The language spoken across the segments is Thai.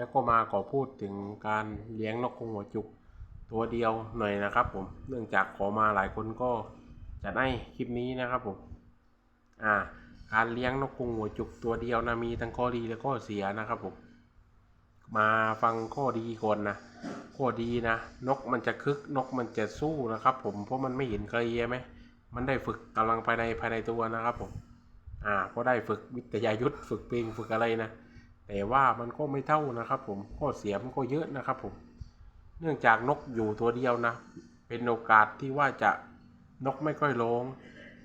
แล้วก็มาขอพูดถึงการเลี้ยงนกกรงหัวจุกตัวเดียวหน่อยนะครับผม เนื่องจากขอมาหลายคนก็จัดให้คลิปนี้นะครับผม อ่า การเลี้ยงนกกรงหัวจุกตัวเดียวนะมีทั้งข้อดีและข้อเสียนะครับผม มาฟังข้อดีก่อนนะ ข้อดีนะ นกมันจะคึกนกมันจะสู้นะครับ ผม เพราะมันไม่เห็นใครไหม มันได้ฝึกกำลังภายในภายในตัวนะครับผม อ่า ก็ได้ฝึกวิทยายุทธฝึกเพลงฝึกอะไรนะ แต่ว่ามันก็ไม่เท่านะครับผมข้อเสียมันก็เยอะนะครับผม เนื่องจากนกอยู่ตัวเดียวนะ เป็นโอกาสที่ว่าจะนกไม่ค่อยร้อง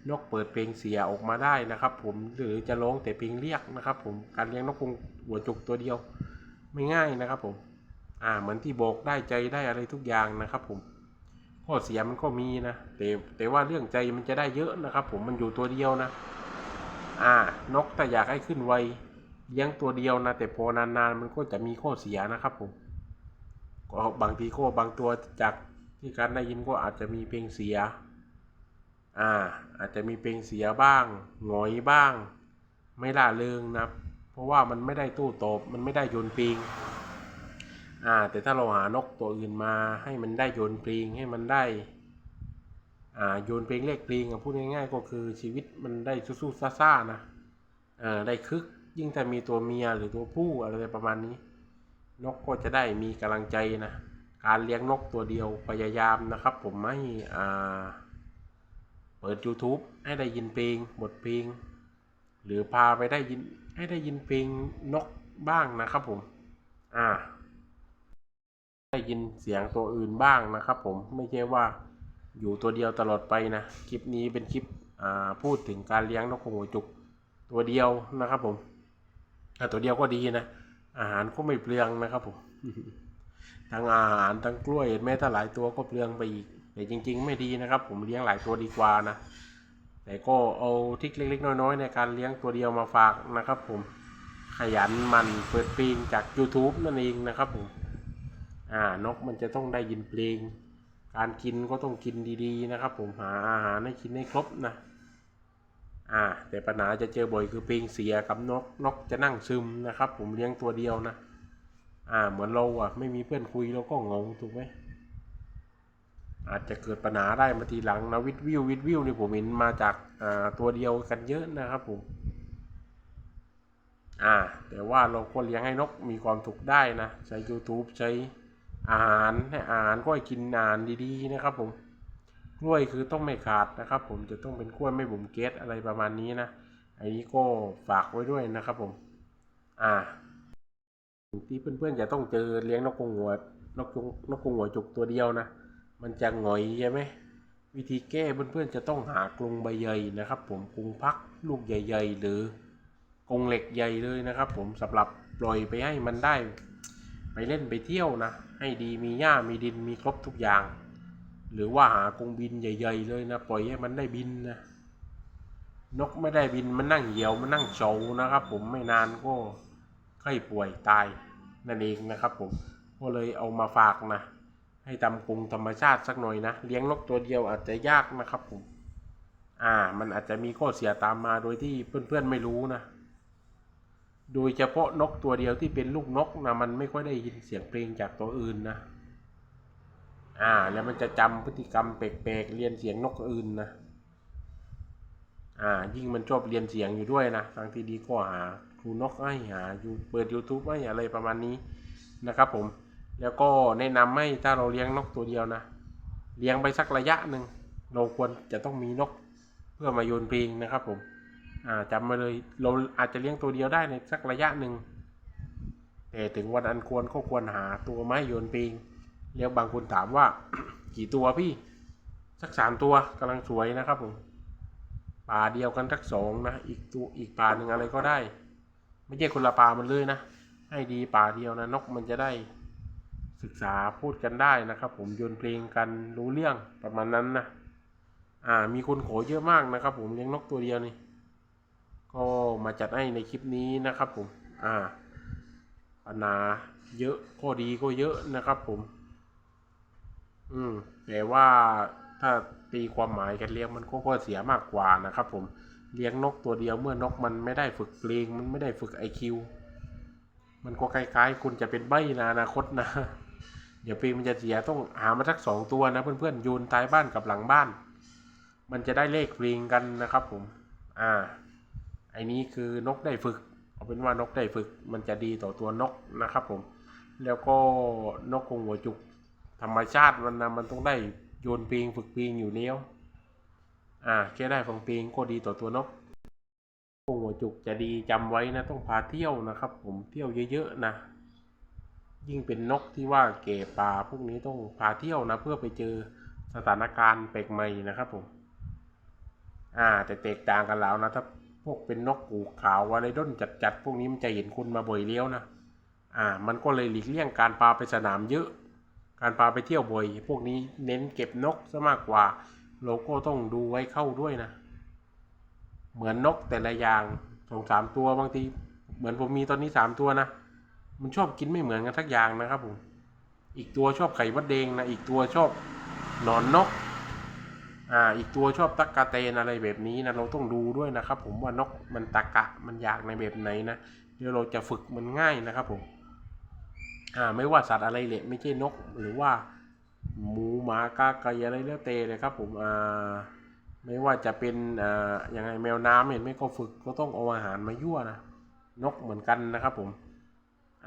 นกเปิดเพลงเสียออกมาได้นะครับ ผมหรือจะร้องแต่เพลงเรียกนะครับ ผมการเลี้ยงนกกรงหัวจุกตัวเดียว ไม่ง่ายนะครับผม อ่าเหมือนที่บอกได้ใจได้อะไรทุกอย่างนะครับ ผมข้อเสียมันก็มีนะแต่แต่ว่าเรื่องใจมันจะได้เยอะนะครับ ผมมันอยู่ตัวเดียวนะ อ่านกแต่อยากให้ขึ้นไว เลี้ยงตัวเดียวนะแต่พอนานๆมันก็จะมีข้อเสียนะครับผมก็บางทีก็บางตัวจากที่การได้ยินก็อาจจะมีเพลงเสีย อ่า อาจจะมีเพลงเสียบ้างหงอยบ้าง ไม่ล่าเริงนะเพราะว่ามันไม่ได้ตู้ตบมันไม่ได้โยนเพลงอ่า แต่ถ้าเราหานกตัวอื่นมาให้มันได้โยนเพลงให้มันได้อ่าโยนเพลงเลขเพลงอะพูดง่ายๆก็คือชีวิตมันได้สู้ๆซ่าๆนะเออได้คึก ยิ่งถ้ามีตัวเมียหรือตัวผู้อะไรประมาณนี้ นกก็จะได้มีกำลังใจนะ การเลี้ยงนกตัวเดียวพยายามนะครับ ผมไม่อ่าเปิด YouTube ให้ได้ยินเพลงบทเพลง หรือพาไปได้ยินให้ได้ยินเพลงนกบ้างนะครับผม อ่า ได้ยินเสียงตัวอื่นบ้างนะครับผม ไม่ใช่ว่าอยู่ตัวเดียวตลอดไปนะ คลิปนี้เป็นคลิป อ่า พูดถึงการเลี้ยงนกกรงหัวจุกตัวเดียวนะครับผม ตัวเดียวก็ดีนะ อาหารก็ไม่เปลืองนะครับผมทั้งอาหารทั้งกล้วยแม้แต่หลายตัวก็เปลืองไปอีกแต่จริง ๆ ไม่ดีนะครับ ผมเลี้ยงหลายตัวดีกว่านะแต่ก็เอาทิกเล็ก ๆ น้อยๆในการเลี้ยงตัวเดียวมาฝากนะครับ ผมขยันมันเปิดเพลงจาก YouTube นั่นเองนะครับผมอ่านกมันจะต้องได้ยินเพลง การกินก็ต้องกินดีๆนะครับ ผมหาอาหารให้กินให้ครบนะ อ่าแต่ปัญหาจะเจอบ่อยคือเพลงเสียกับนกนกจะนั่งซึมนะครับ ผมเลี้ยงตัวเดียวนะอ่าเหมือนเราอะไม่มีเพื่อนคุยเราก็เหงถูกไหมอาจจะเกิดปัญหาได้มาทีหลังนะวิดวิววิดวิวนี่ผมเห็นมาจากอ่าตัวเดียวกันเยอะนะครับผมอ่าแต่ว่าเราก็เลี้ยงให้นกมีความสุขได้นะใช้ YouTube ใช้อาหารให้อาหารก็ให้กินอาหารดีๆนะครับผม ล้วยคือต้องไม่ขาดนะครับ ผมจะต้องเป็นกล้วยไม่บุ๋มเกสอะไรประมาณนี้นะอันนี้ก็ฝากไว้ด้วยนะครับผม อ่า ที่เพื่อนๆจะต้องเจอเลี้ยงนกกรงหัวนกกงนกกรงหัวจุกตัวเดียวนะ มันจะหงอยใช่ไหมวิธีแก้เพื่อนๆจะต้องหากรงใบใหญ่นะครับ ผมกรงพักลูกใหญ่ ๆ หรือกรงเหล็กใหญ่เลยนะครับ ผมสำหรับปล่อยไปให้มันได้ ไปเล่นไปเที่ยวนะ ให้ดีมีหญ้ามีดินมีครบทุกอย่าง หรือว่าหากรงบินใหญ่ ๆ เลยนะปล่อยให้มันได้บินนะนกไม่ได้บินมันนั่งเหี่ยวมันนั่งโฉวนะครับ ผมไม่นานก็ไข้ป่วยตายนั่นเองนะครับ ผมก็เลยเอามาฝากนะให้ทำกรุงธรรมชาติสักหน่อยนะเลี้ยงนกตัวเดียวอาจจะยากนะครับผมอ่า มันอาจจะมีข้อเสียตามมาโดยที่เพื่อนๆไม่รู้นะ โดยเฉพาะนกตัวเดียวที่เป็นลูกนกนะมันไม่ค่อยได้ยินเสียงเพลงจากตัวอื่นนะ อ่า แล้วมันจะจำพฤติกรรมแปลกๆเรียนเสียงนกอื่นนะ อ่า ยิ่งมันชอบเรียนเสียงอยู่ด้วยนะทางที่ดีก็หาครูนกให้หาอยู่เปิด YouTube ให้อะไรประมาณนี้นะครับผม แล้วก็แนะนำให้ถ้าเราเลี้ยงนกตัวเดียวนะ เลี้ยงไปสักระยะหนึ่งเราควรจะต้องมีนกเพื่อมาโยนเพลงนะครับผม อ่าจำมาเลย เราอาจจะเลี้ยงตัวเดียวได้ในสักระยะหนึ่งแต่ถึงวันอันควรก็ควรหาตัวไม้โยนเพลง แล้วบางคนถามว่า กี่ตัวพี่ สักสามตัวกำลังสวยนะครับผมป่าเดียวกันสักสองนะ อีกตัวอีกป่าหนึ่งอะไรก็ได้ ไม่ใช่คนละป่ามันเลยนะ ให้ดีป่าเดียวนะนกมันจะได้ ศึกษาพูดกันได้นะครับ ผมโยนเพลงกันรู้เรื่องประมาณนั้นนะอ่ามีคนขอเยอะมากนะครับ ผมเลี้ยงนกตัวเดียวนี่ก็มาจัดให้ในคลิปนี้นะครับ ผม อ่าปัญหาเยอะข้อดีก็เยอะนะครับ ผม อืมแต่ว่าถ้าตีความหมายกันเลี้ยงมันก็ข้อเสียมากกว่านะครับผมเลี้ยงนกตัวเดียวเมื่อนกมันไม่ได้ฝึกเพลงมันไม่ได้ฝึกไอคิวมันก็คล้ายๆ คุณจะเป็นใบนะอนาคตนะ เดี๋ยวปีมันจะเสียต้องหามาสักสองตัวนะ เพื่อนๆโยนท้ายบ้านกับหลังบ้าน มันจะได้เลขปลิงกันนะครับผม อ่าไอ้นี้คือนกได้ฝึก เอาเป็นว่านกได้ฝึก มันจะดีต่อตัวนกนะครับผม แล้วก็นกคงหัวจุก ธรรมชาติมันนะมันต้องได้โยนปีงฝึกปีงอยู่แล้วอ่าแค่ได้ฟังปีงก็ดีต่อตัวนกคงหัวจุกจะดีจำไว้นะ ต้องพาเที่ยวนะครับ ผมเที่ยวเยอะๆนะ ยิ่งเป็นนกที่ว่าเก๋ป่าพวกนี้ต้องพาเที่ยวนะ เพื่อไปเจอสถานการณ์แปลกใหม่นะครับผม อ่า แต่แตกต่างกันแล้วนะถ้าพวกเป็นนกกูขาวอะไรด้นจัดๆพวกนี้มันจะเห็นคุณมาบ่อยเลี้ยวนะ อ่า มันก็เลยหลีกเลี่ยงการพาไปสนามเยอะ การพาไปเที่ยวบ่อย พวกนี้เน้นเก็บนกซะมากกว่าเราก็ต้องดูไว้เข้าด้วยนะ เหมือนนกแต่ละอย่างสองสามตัวบางที เหมือนผมมีตอนนี้สามตัวนะ มันชอบกินไม่เหมือนกันทักอย่างนะครับผม อีกตัวชอบไข่มดแดงนะ อีกตัวชอบหนอนนก อ่า อีกตัวชอบตักกะเตนอะไรแบบนี้นะ เราต้องดูด้วยนะครับ ผมว่านกมันตะกะมันอยากในแบบไหนนะ เดี๋ยวเราจะฝึกมันง่ายนะครับผม อ่าไม่ว่าสัตว์อะไรเลยไม่ใช่นกหรือว่าหมูหมากาไก่อะไรแล้วแต่เลยครับผมอ่าไม่ว่าจะเป็นอ่ายังไงแมวน้ำเห็นไหมก็ฝึกก็ต้องเอาอาหารมายั่วนะนกเหมือนกันนะครับผม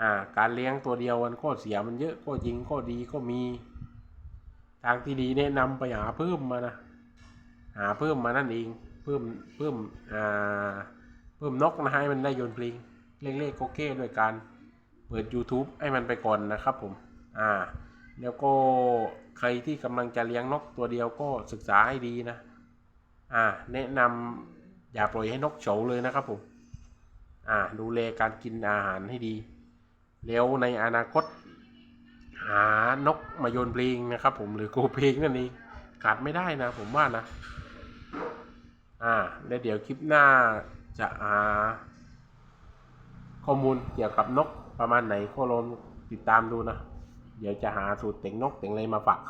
อ่าการเลี้ยงตัวเดียวมันก็เสียมันเยอะก็จริงก็ดีก็มี ทางที่ดีแนะนำไปหาเพิ่มมานะหาเพิ่มมานั่นเองเพิ่มเพิ่มอ่าเพิ่มนกนะให้มันได้โยนปลิงเล็กๆโอเคด้วยการ เปิด YouTube ให้มันไปก่อนนะครับผม อ่า แล้วก็ใครที่กำลังจะเลี้ยงนกตัวเดียวก็ศึกษาให้ดีนะ อ่า แนะนำอย่าปล่อยให้นกเฉาเลยนะครับผม อ่า ดูแลการกินอาหารให้ดี แล้วในอนาคต หานกมาโยนเพลงนะครับผมหรือโกเพลงนั่นเองขาดไม่ได้นะผมว่านะ อ่า แล้วเดี๋ยวคลิปหน้าจะหาข้อมูลเกี่ยวกับนก ประมาณไหนก็ลองติดตามดูนะ เดี๋ยวจะหาสูตรแต่งนกแต่งอะไรมาฝาก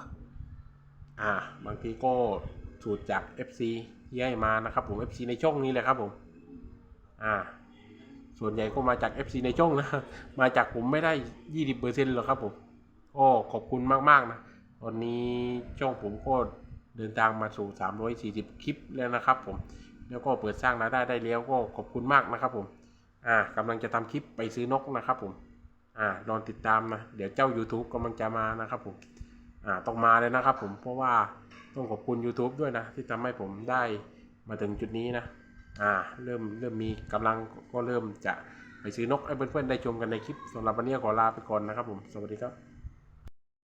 อ่า บางทีก็สูตรจาก FC ที่ให้มานะครับผม FC ในช่องนี้แหละครับผม อ่า ส่วนใหญ่ก็มาจาก FC ในช่องนะ มาจากผมไม่ได้ยี่สิบเปอร์เซ็นต์หรอกครับผมก็ขอบคุณมาก ๆ นะ ตอนนี้ช่องผมก็เดินทางมาสู่ 340 คลิปแล้วนะครับผม แล้วก็เปิดสร้างรายได้ได้แล้วก็ขอบคุณมากนะครับผม อ่ากำลังจะทำคลิปไปซื้อนกนะครับผมอ่ารอนติดตามนะเดี๋ยวเจ้า YouTube กำลังจะมานะครับผมอ่าต้องมาเลยนะครับผมเพราะว่าต้องขอบคุณ YouTube ด้วยนะ ที่ทำให้ผมได้มาถึงจุดนี้นะอ่าเริ่มเริ่มมีกำลังก็เริ่มจะไปซื้อนกให้เพื่อนๆได้ชมกันในคลิปสำหรับวันนี้ขอลาไปก่อนนะครับผมสวัสดีครับ